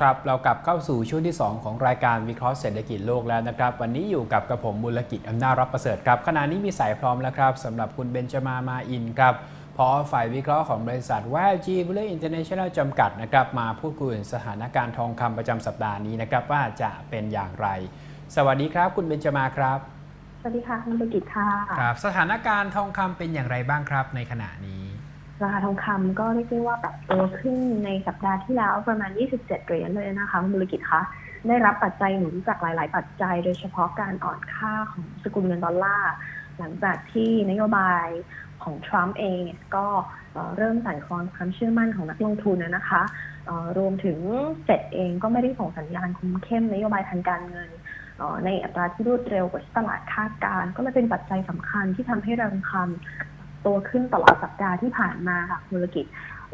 ครับ เรากลับเข้าสู่ช่วงที่ 2 ของรายการวิเคราะห์เศรษฐกิจโลกแล้วนะครับ วันนี้อยู่กับกระผมมูลกิจอำนาจรับประเสริฐครับขณะนี้มีสายพร้อมแล้วครับสำหรับคุณเบนจามามาอินครับพอฝ่ายวิเคราะห์ของบริษัทแววจีบุลอินเตอร์เนชั่นแนลจำกัดนะครับมาพูดคุยถึงสถานการณ์ทองคำประจำสัปดาห์นี้นะครับว่าจะเป็นอย่างไร สวัสดีครับ คุณเบนจามาครับสวัสดีค่ะคุณธุรกิจค่ะครับสถานการณ์ทองคำเป็นอย่างไรบ้างครับในขณะนี้ ราคาทองคำก็เรียกได้ว่าปรับตัวขึ้นในสัปดาห์ที่แล้วประมาณ 27 เหรียญเลยนะคะคุณธุรกิจคะได้รับปัจจัยหนุนจากหลาย ๆ ปัจจัย โดยเฉพาะการอ่อนค่าของสกุลเงินดอลลาร์หลังจากที่นโยบายของทรัมป์เองเนี่ยก็เริ่มสั่นคลอนความเชื่อมั่นของนักลงทุนนะคะรวมถึงเฟดเองก็ไม่ได้ส่งสัญญาณคุมเข้มนโยบายทางการเงินในอัตราที่รวดเร็วกว่าที่ตลาดคาดการ ก็เลยเป็นปัจจัยสำคัญที่ทำให้ราคา ตัวขึ้นตลอดสัปดาห์ที่ผ่านมาค่ะธุรกิจ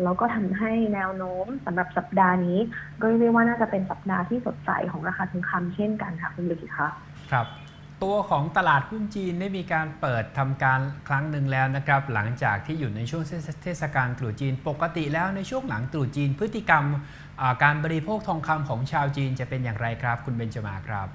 แล้วก็ทำให้แนวโน้มสำหรับสัปดาห์นี้ ก็เรียกว่าน่าจะเป็นสัปดาห์ที่สดใสของราคาทองคำเช่นกันค่ะคุณธุรกิจคะครับตัวของตลาดหุ้นจีนได้มีการเปิดทำการครั้งหนึ่งแล้วนะครับ หลังจากที่อยู่ในช่วงเทศกาลตรุษจีนปกติแล้วในช่วงหลังตรุษจีนพฤติกรรมการบริโภคทองคำของชาวจีนจะเป็นอย่างไรครับ คุณเบนจมาครับ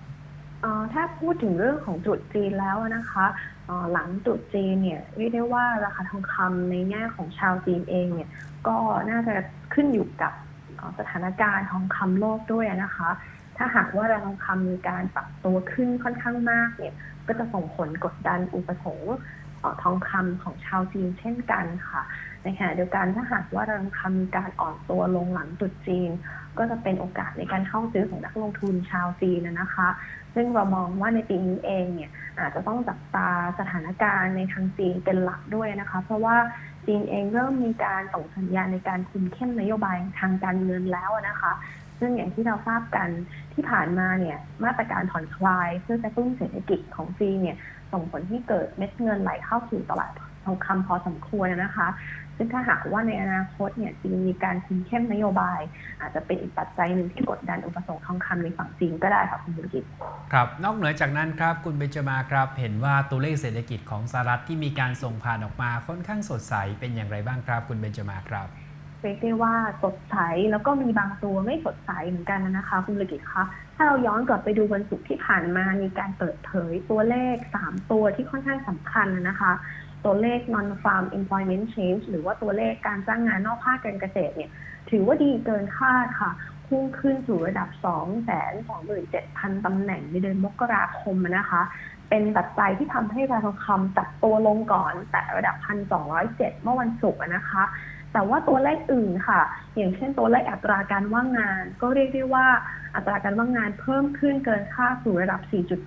เอ่อถ้าพูดถึงเรื่องของตรุษจีนแล้วนะคะเอ่อหลังตรุษจีนเนี่ยเรียกได้ว่าราคาทองคำในแง่ของชาวจีนเองเนี่ยก็น่าจะขึ้นอยู่กับเอ่อสถานการณ์ทองคำโลกด้วยนะคะ ถ้าหากว่าราคาทองคำมีการปรับตัวขึ้นค่อนข้างมากเนี่ยก็จะส่งผลกดดันอุปสงค์เอ่อทองคำของชาวจีนเช่นกันค่ะในขณะเดียวกันถ้าหากว่าราคาทองคำมีการอ่อนตัวลงหลังตรุษจีน ก็จะเป็นโอกาสในการเข้าซื้อของนักลงทุนชาวจีนนะนะคะ ซึ่งเรามองว่าในปีนี้เองเนี่ยอาจจะต้องจับตาสถานการณ์ในทางจีนเป็นหลักด้วยนะคะ เพราะว่าจีนเองเริ่มมีการส่งสัญญาณในการคุมเข้มนโยบายทางการเงินแล้วนะคะ ซึ่งอย่างที่เราทราบกันที่ผ่านมาเนี่ยมาตรการผ่อนคลายเพื่อกระตุ้นเศรษฐกิจของจีนเนี่ยส่งผลให้เกิดเม็ดเงินไหลเข้าสู่ตลาดทองคำพอสมควรนะคะ ซึ่งถ้าหากว่าในอนาคตเนี่ยจีนมีการคุมเข้มนโยบาย อาจจะเป็นอีกปัจจัยหนึ่งที่กดดันอุปสงค์ทองคำในฝั่งจีนก็ได้ค่ะคุณบุญกิจครับ นอกเหนือจากนั้นครับคุณเบนจมาครับ เห็นว่าตัวเลขเศรษฐกิจของสหรัฐที่มีการส่งผ่านออกมาค่อนข้างสดใสเป็นอย่างไรบ้างครับคุณเบนจมาครับเรียกได้ว่าสดใสแล้วก็มีบางตัวไม่สดใสเหมือนกันนะคะคุณบุญกิจคะถ้าเราย้อนกลับไปดูวันศุกร์ที่ผ่านมามีการเปิดเผยตัวเลข 3 ตัวที่ค่อนข้างสำคัญนะคะ ตัวเลข non farm employment change หรือว่าตัวเลขการจ้างงานนอกภาคการเกษตรเนี่ย ถือว่าดีเกินคาดค่ะ พุ่งขึ้นสู่ระดับ 227,000 ตำแหน่งในเดือนมกราคมนะคะ เป็นปัจจัยที่ทำให้ราคาทองคำจับตัวลงก่อน แต่ระดับ 1,207 เมื่อวันศุกร์นะคะ แต่ว่าตัวเลขอื่นค่ะ อย่างเช่นตัวเลขอัตราการว่างงาน ก็เรียกได้ว่าอัตราการว่างงานเพิ่มขึ้นเกินคาดสู่ระดับ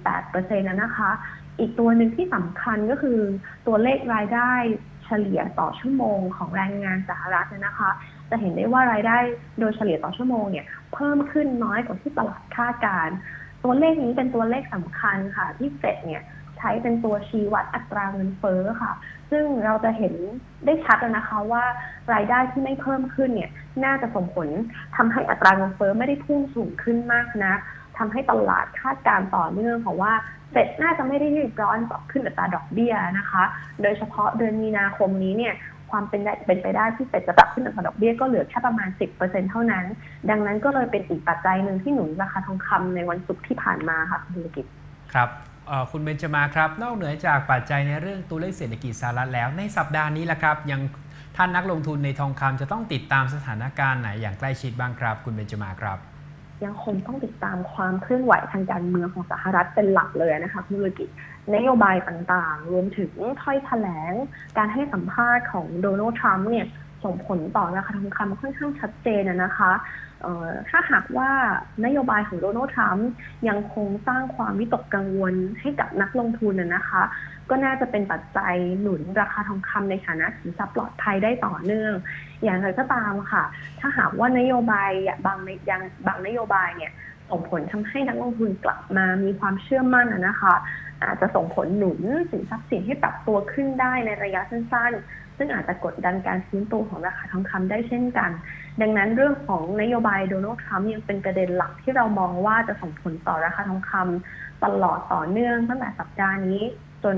4.8%นะนะคะ อีกตัวหนึ่งที่สำคัญก็คือตัวเลขรายได้เฉลี่ยต่อชั่วโมงของแรงงานสหรัฐนะคะ จะเห็นได้ว่ารายได้โดยเฉลี่ยต่อชั่วโมงเนี่ยเพิ่มขึ้นน้อยกว่าที่ตลาดคาดการ ตัวเลขนี้เป็นตัวเลขสำคัญค่ะ ที่เฟดเนี่ยใช้เป็นตัวชี้วัดอัตราเงินเฟ้อค่ะ ซึ่งเราจะเห็นได้ชัดนะคะว่ารายได้ที่ไม่เพิ่มขึ้นเนี่ยน่าจะส่งผลทำให้อัตราเงินเฟ้อไม่ได้พุ่งสูงขึ้นมากนะัก ทำให้ตลาดคาดการณ์ต่อเนื่องเพราะว่าเฟดน่าจะไม่ได้รีบร้อนปรับขึ้นอัตราดอกเบี้ยนะคะ โดยเฉพาะเดือนมีนาคมนี้เนี่ยความเป็นได้เป็นไปได้ที่เฟดจะปรับขึ้นอัตราดอกเบี้ยก็เหลือแค่ประมาณ 10%เท่านั้น ดังนั้นก็เลยเป็นอีกปัจจัยหนึ่งที่หนุนราคาทองคำในวันศุกร์ที่ผ่านมาค่ะคุณธุรกิจครับคุณเบนจมาครับ นอกเหนือจากปัจจัยในเรื่องตัวเลขเศรษฐกิจสหรัฐแล้วในสัปดาห์นี้ละครับ ยังท่านนักลงทุนในทองคำจะต้องติดตามสถานการณ์ไหนอย่างใกล้ชิดบ้างครับ คุณเบนจมาครับ ยังคงต้องติดตามความเคลื่อนไหวทางการเมืองของสหรัฐเป็นหลักเลยนะคะคุณธุรกิจนโยบายต่างๆ รวมถึงถ้อยแถลง การให้สัมภาษณ์ของโดนัลด์ทรัมป์เนี่ยส่งผลต่อราคาทองคำค่อนข้างชัดเจนนะคะถ้าหากว่านโยบายของโดนัลด์ทรัมป์ยังคงสร้างความวิตกกังวลให้กับนักลงทุนนะคะ ก็น่าจะเป็นปัจจัยหนุนราคาทองคำในฐานะสินทรัพย์ปลอดภัยได้ต่อเนื่อง อย่างไรก็ตามค่ะ ถ้าหากว่านโยบายบางยังบางนโยบายเนี่ยส่งผลทำให้นักลงทุนกลับมามีความเชื่อมั่นนะคะอาจจะส่งผลหนุนสินทรัพย์สินให้ปรับตัวขึ้นได้ในระยะสั้นๆ ซึ่งอาจจะกดดันการฟื้นตัวของราคาทองคำได้เช่นกัน ดังนั้นเรื่องของนโยบายโดนัลด์ทรัมป์ยังเป็นประเด็นหลักที่เรามองว่าจะส่งผลต่อราคาทองคำตลอดต่อเนื่องตั้งแต่สัปดาห์นี้ จน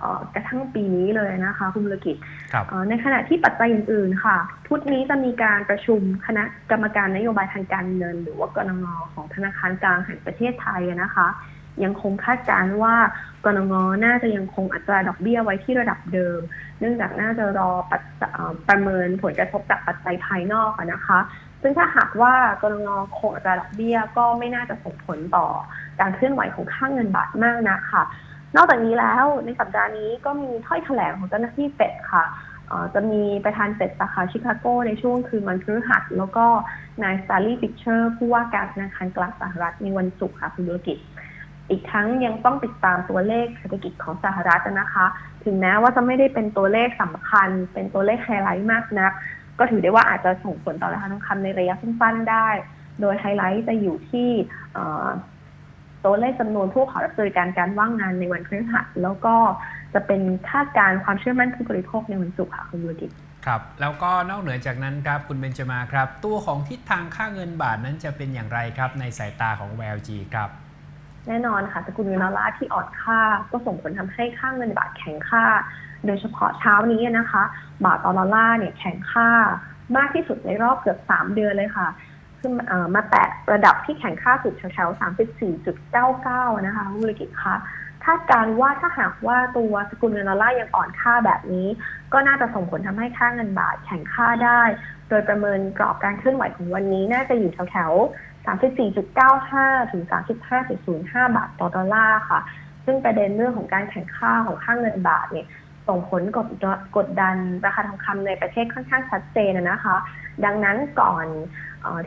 เอ่อกระทั่งปีนี้เลยนะคะ คุณบุรกิจครับเอ่อในขณะที่ปัจจัยอื่น ๆ ค่ะ พุธนี้จะมีการประชุมคณะกรรมการนโยบายทางการเงิน หรือว่ากรงงของธนาคารกลางแห่งประเทศไทยอะนะคะยังคงคาดการณ์ว่ากรงงน่าจะยังคงอัตราดอกเบี้ยไว้ที่ระดับเดิม เนื่องจากน่าจะรอปัจจเอ่อประเมินผลกระทบจากปัจจัยภายนอกอะนะคะ ซึ่งถ้าหากว่ากรงงคงอัตราดอกเบี้ยก็ไม่น่าจะส่งผลต่อการเคลื่อนไหวของค่าเงินบาทมากนะค่ะ นอกจากนี้แล้วในสัปดาห์นี้ก็มีถ้อยแถลงของเจ้าหน้าที่เฟดค่ะจะมีประธานเฟดสาขาชิคาโกในช่วงคืนวันพฤหัส แล้วก็นายสตาลีฟิชเชอร์ผู้ว่าการธนาคารกลางสหรัฐในวันศุกร์ค่ะคุณธุรกิจ อีกทั้งยังต้องติดตามตัวเลขเศรษฐกิจของสหรัฐนะคะ ถึงแม้ว่าจะไม่ได้เป็นตัวเลขสำคัญ เป็นตัวเลขไฮไลท์มากนัก ก็ถือได้ว่าอาจจะส่งผลต่อราคาทองคำในระยะสั้นๆได้ โดยไฮไลท์จะอยู่ที่ ตัวเลขจำนวนผู้ขอรับบริการการว่างงานในวันพฤหัสแล้วก็จะเป็นคาดการณ์ความเชื่อมั่นผู้บริโภคในวันศุกร์ค่ะคุณยูดิตครับแล้วก็นอกเหนือจากนั้นครับคุณเบนจมาครับ ตัวของทิศทางค่าเงินบาทนั้นจะเป็นอย่างไรครับในสายตาของ VLG ครับแน่นอนค่ะสกุลเงินดอลลาร์ที่อ่อนค่าก็ส่งผลทำให้ค่าเงินบาทแข็งค่า โดยเฉพาะเช้านี้นะคะ บาทต่อดอลลาร์เนี่ยแข็งค่ามากที่สุดในรอบเกือบ 3 เดือนเลยค่ะ ขึ้นมาแตะระดับที่แข็งค่าสุดแถวๆ34.99 นะคะคุณบริกิตคะคาดการว่าถ้าหากว่าตัวสกุลเงินดอลลาร์ยังอ่อนค่าแบบนี้ ก็น่าจะส่งผลทำให้ค่าเงินบาทแข็งค่าได้ โดยประเมินกรอบการเคลื่อนไหวของวันนี้น่าจะอยู่แถวๆ34.95 ถึง 35.05 บาทต่อดอลลาร์ค่ะ ซึ่งประเด็นเรื่องของการแข่งค่าของค่าเงินบาทเนี่ยส่งผลกดกดดันราคาทองคำในประเทศค่อนข้างชัดเจนนะคะ ดังนั้นก่อน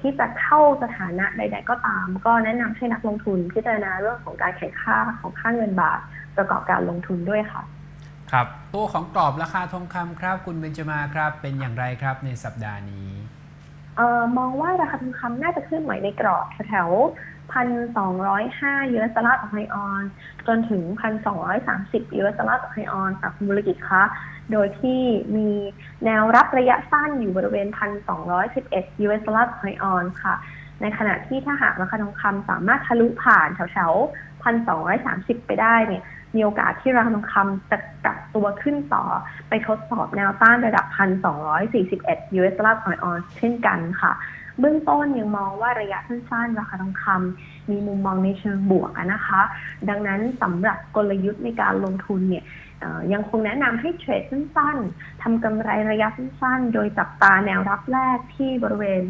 ที่จะเข้าสถานะใด ๆ ก็ตาม ก็แนะนำให้นักลงทุนพิจารณาเรื่องของการแข่งค่าของค่าเงินบาทประกอบการลงทุนด้วยค่ะ ครับ ตัวของกรอบราคาทองคำครับ คุณเบนจมาครับเป็นอย่างไรครับในสัปดาห์นี้เอ่อมองว่าราคาทองคำน่าจะขึ้นไหวในกรอบแถว พันสองร้อยห้ายูเอสดอลลาร์ต่อไฮออน จนถึงพันสองร้อยสามสิบยูเอสดอลลาร์ต่อไฮออนค่ะคุณบุรกิจคะโดยที่มีแนวรับระยะสั้นอยู่บริเวณพันสองร้อยสิบเอ็ดยูเอสดอลลาร์ต่อไฮออนค่ะ ในขณะที่ถ้าหากราคาทองคำสามารถทะลุผ่านแถวๆพันสองร้อยสามสิบไปได้เนี่ยมีโอกาสที่ราคาทองคำจะกลับตัวขึ้นต่อไปทดสอบแนวต้านระดับ 1,241 US ดอลลาร์ต่อออนเช่นกันค่ะ เบื้องต้นยังมองว่าระยะสั้นๆราคาทองคำมีมุมมองในเชิงบวกนะคะ ดังนั้นสำหรับกลยุทธ์ในการลงทุนเนี่ยยังคงแนะนำให้เทรดสั้นๆทำกำไรระยะสั้นๆ โดยจับตาแนวรับแรกที่บริเวณ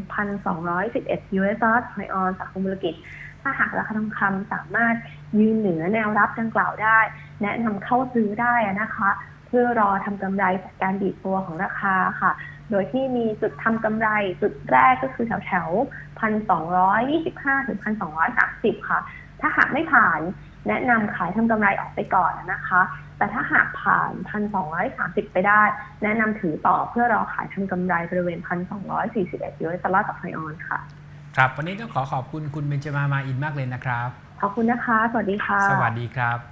1,211 US ดอลลาร์ต่ออนซ์จากคุณบุรกิจ ถ้าหากราคาทองคำสามารถยืนเหนือแนวรับดังกล่าวได้ แนะนำเข้าซื้อได้นะคะ เพื่อรอทำกำไรจากการดีดตัวของราคาค่ะ โดยที่มีจุดทำกำไรจุดแรกก็คือแถวแถวพันสองร้อยยี่สิบห้าถึงพันสองร้อยสามสิบค่ะ ถ้าหากไม่ผ่านแนะนำขายทำกำไรออกไปก่อนนะคะ แต่ถ้าหากผ่านพันสองร้อยสามสิบไปได้ แนะนำถือต่อเพื่อรอขายทำกำไรบริเวณพันสองร้อยสี่สิบเอ็ดยูเอสดอลลาร์ต่อไทออนค่ะ ครับ วันนี้ต้องขอขอบคุณคุณเบนจมามาอินมากเลยนะครับ ขอบคุณนะคะ สวัสดีค่ะ สวัสดีครับ